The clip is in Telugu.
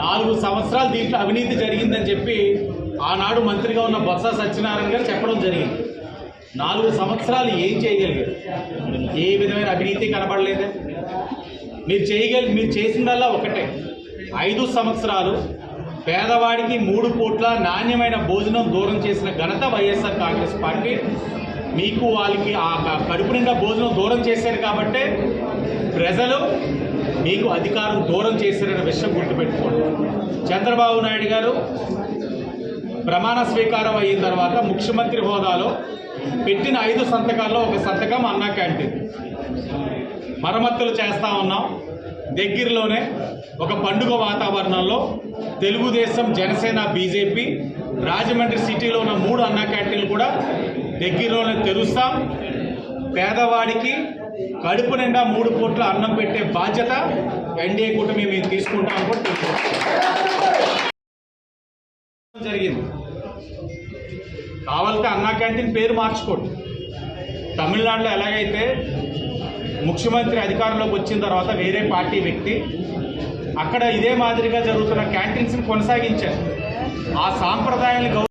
నాలుగు సంవత్సరాలు దీంట్లో అవినీతి జరిగిందని చెప్పి ఆనాడు మంత్రిగా ఉన్న బొత్స సత్యనారాయణ గారు చెప్పడం జరిగింది. నాలుగు సంవత్సరాలు ఏం చేయగలిగారు? ఏ విధమైన అవినీతి కనబడలేదే. మీరు చేయగలి మీరు చేసిందల్లా ఒకటే. ఐదు సంవత్సరాలు పేదవాడికి మూడు పూట్ల నాణ్యమైన భోజనం దూరం చేసిన ఘనత వైఎస్ఆర్ కాంగ్రెస్ పార్టీ. మీకు వాళ్ళకి ఆ కడుపు నిండా భోజనం దూరం చేశారు కాబట్టే ప్రజలు మీకు అధికారం దూరం చేశారనే విషయం గుర్తుపెట్టుకోండి. చంద్రబాబు నాయుడు గారు ప్రమాణ స్వీకారం అయిన తర్వాత ముఖ్యమంత్రి హోదాలో పెట్టిన ఐదు సంతకాల్లో ఒక సంతకం అన్నా క్యాంటీన్. మరమ్మతులు చేస్తా ఉన్నాం. దగ్గరలోనే ఒక పండుగ వాతావరణంలో తెలుగుదేశం జనసేన బీజేపీ రాజమండ్రి సిటీలో ఉన్న మూడు అన్నా క్యాంటీన్లు కూడా దగ్గరలోనే తెరుస్తాం. పేదవాడికి కడుపు నిండా మూడు పూట్ల అన్నం పెట్టే బాధ్యత ఎన్డీఏ కూటమి మేము తీసుకుంటాం కూడా జరిగింది. కావాలంటే అన్నా క్యాంటీన్ పేరు మార్చుకోండి. తమిళనాడులో ఎలాగైతే ముఖ్యమంత్రి అధికారంలోకి వచ్చిన తర్వాత వేరే పార్టీ వ్యక్తి అక్కడ ఇదే మాదిరిగా జరుగుతున్న క్యాంటీన్స్ని కొనసాగించారు. ఆ సాంప్రదాయాన్ని గౌరవ